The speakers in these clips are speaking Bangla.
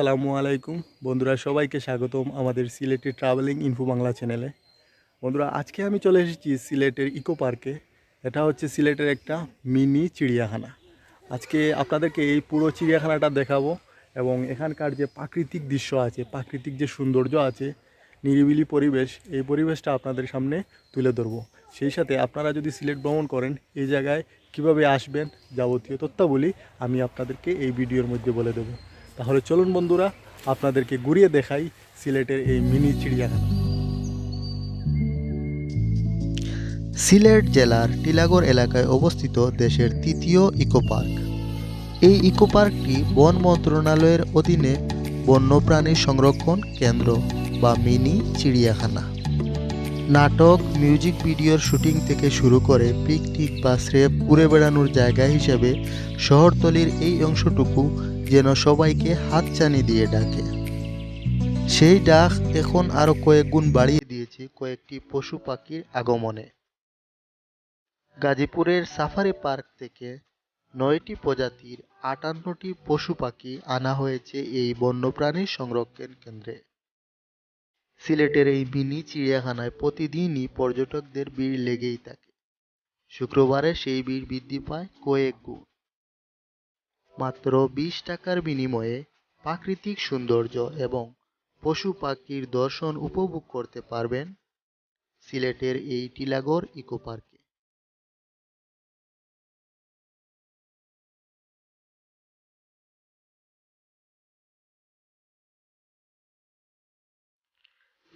আসসালামু আলাইকুম। বন্ধুরা, সবাইকে স্বাগতম আমাদের সিলেটের ট্রাভেলিং ইনফো বাংলা চ্যানেলে বন্ধুরা, আজকে আমি চলে এসেছি সিলেটের ইকো পার্কে এটা হচ্ছে সিলেটের একটা মিনি চিড়িয়াখানা। আজকে আপনাদেরকে এই পুরো চিড়িয়াখানাটা দেখাবো এবং এখানকার যে প্রাকৃতিক দৃশ্য আছে, প্রাকৃতিক যে সৌন্দর্য আছে, নিরিবিলি পরিবেশ, এই পরিবেশটা আপনাদের সামনে তুলে ধরবো। সেই সাথে আপনারা যদি সিলেট ভ্রমণ করেন, এই জায়গায় কীভাবে আসবেন যাবতীয় তথ্যাবলী আমি আপনাদেরকে এই ভিডিওর মধ্যে বলে দেবো। তাহলে চলুন বন্ধুরা, আপনাদেরকে ঘুরিয়ে দেখাই সিলেটের এই মিনি চিড়িয়াখানা। সিলেট জেলার টিলাগড় এলাকায় অবস্থিত দেশের তৃতীয় ইকো পার্ক এই ইকো পার্কটি বন মন্ত্রণালয়ের অধীনে বন্যপ্রাণী সংরক্ষণ কেন্দ্র বা মিনি চিড়িয়াখানা। নাটক, মিউজিক ভিডিওর শুটিং থেকে শুরু করে পিকনিক বা স্রেফ ঘুরে বেড়ানোর জায়গা হিসেবে শহরতলির এই অংশটুকু যেন সবাইকে হাতছানি দিয়ে ডাকে। সেই ডাক এখন আরও কয়েক গুণ বাড়িয়ে দিয়েছে কয়েকটি পশু পাখির আগমনে। গাজীপুরের সাফারি পার্ক থেকে নয়টি প্রজাতির আটান্নটি পশু পাখি আনা হয়েছে এই বন্যপ্রাণী সংরক্ষণ কেন্দ্রে। সিলেটের এই মিনি চিড়িয়াখানায় প্রতিদিনই পর্যটকদের ভিড় লেগেই থাকে। শুক্রবারে সেই ভিড় বৃদ্ধি পায় কয়েক গুণ। মাত্র বিশ টাকার বিনিময়ে প্রাকৃতিক সৌন্দর্য এবং পশু পাখির দর্শন উপভোগ করতে পারবেন সিলেটের এই টিলাগড় ইকো পার্কে।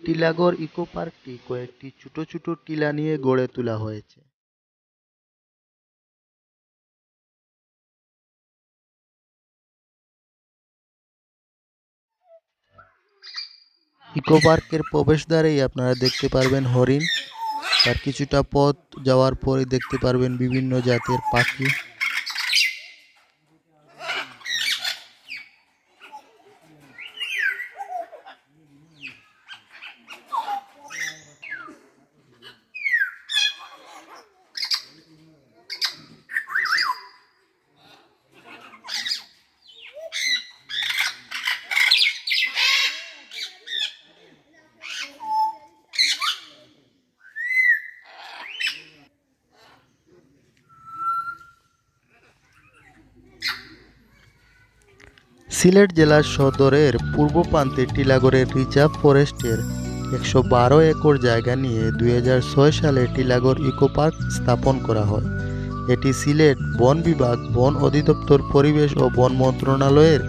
টিলাগড় ইকো পার্কটি কয়েকটি ছোট ছোট টিলা নিয়ে গড়ে তোলা হয়েছে। ইকো পার্কের প্রবেশদ্বারেই আপনারা দেখতে পারবেন হরিণ। তার কিছুটা পথ যাওয়ার পরে দেখতে পারবেন বিভিন্ন জাতের পাখি। সিলেট জেলার সদরের পূর্ব প্রান্তে টিলাগড়ের রিজার্ভ ফরেস্টের একশো বারো একর জায়গা নিয়ে দু হাজার ছয় সালে টিলাগড় ইকোপার্ক স্থাপন করা হয়। এটি সিলেট বন বিভাগ, বন অধিদপ্তর, পরিবেশ ও বন মন্ত্রণালয়ের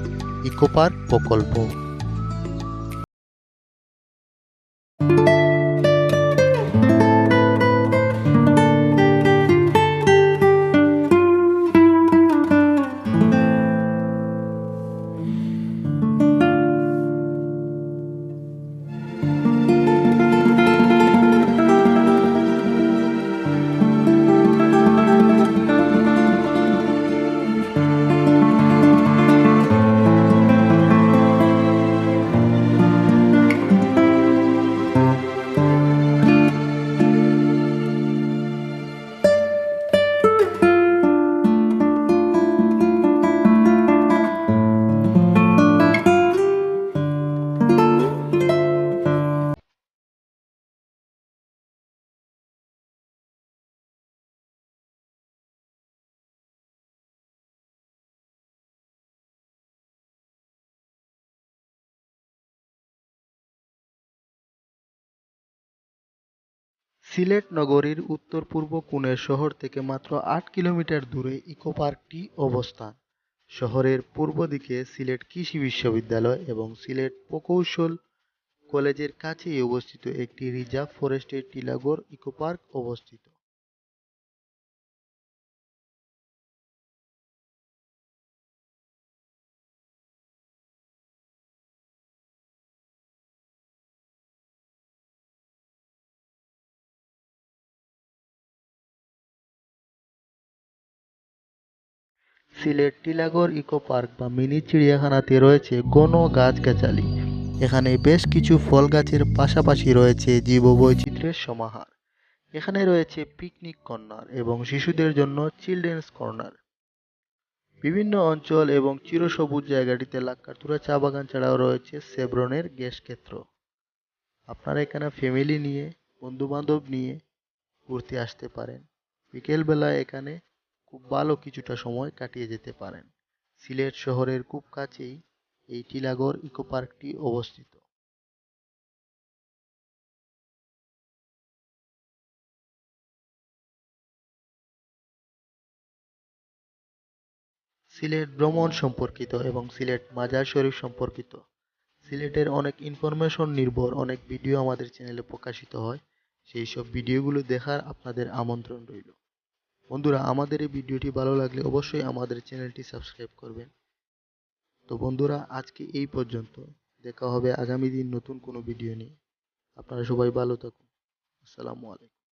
ইকোপার্ক প্রকল্প। সিলেট নগরীর উত্তর পূর্ব কোণের শহর থেকে মাত্র আট কিলোমিটার দূরে ইকো পার্কটি অবস্থান। শহরের পূর্ব দিকে সিলেট কৃষি বিশ্ববিদ্যালয় এবং সিলেট প্রকৌশল কলেজের কাছেই অবস্থিত একটি রিজার্ভ ফরেস্টের টিলাগড় ইকোপার্ক অবস্থিত। সিলেট টিলাগড় ইকো পার্ক বা মিনি চিড়িয়াখানাতে রয়েছে গণ গাছগাছালি এখানে বেশ কিছু ফল গাছের পাশাপাশি রয়েছে জীববৈচিত্র্যের সমাহার। এখানে রয়েছে পিকনিক কর্নার এবং শিশুদের জন্য চিলড্রেন্স কর্নার। বিভিন্ন অঞ্চল এবং চিরসবুজ জায়গাটিতে লাক্কাতুরা চা বাগান ছাড়াও রয়েছে সেব্রনের গ্যাস ক্ষেত্র। আপনারা এখানে ফ্যামিলি নিয়ে বন্ধু বান্ধব নিয়ে ঘুরতে আসতে পারেন। বিকেলবেলা এখানে খুব ভালো কিছুটা সময় কাটিয়ে যেতে পারেন। সিলেট শহরের খুব কাছেই এই টিলাগড় ইকো পার্কটি অবস্থিত। সিলেট ভ্রমণ সম্পর্কিত এবং সিলেট মাজার শরীফ সম্পর্কিত। সিলেটের অনেক ইনফরমেশন নির্ভর, অনেক ভিডিও আমাদের চ্যানেলে প্রকাশিত হয়। সেই সব ভিডিওগুলো দেখার আপনাদের আমন্ত্রণ রইল। বন্ধুরা, আমাদের এই ভিডিওটি ভালো লাগলে অবশ্যই আমাদের চ্যানেলটি সাবস্ক্রাইব করবেন। তো বন্ধুরা, আজকে এই পর্যন্ত। দেখা হবে আগামী দিন নতুন কোনো ভিডিও নিয়ে। আপনারা সবাই ভালো থাকুন। আসসালামু আলাইকুম।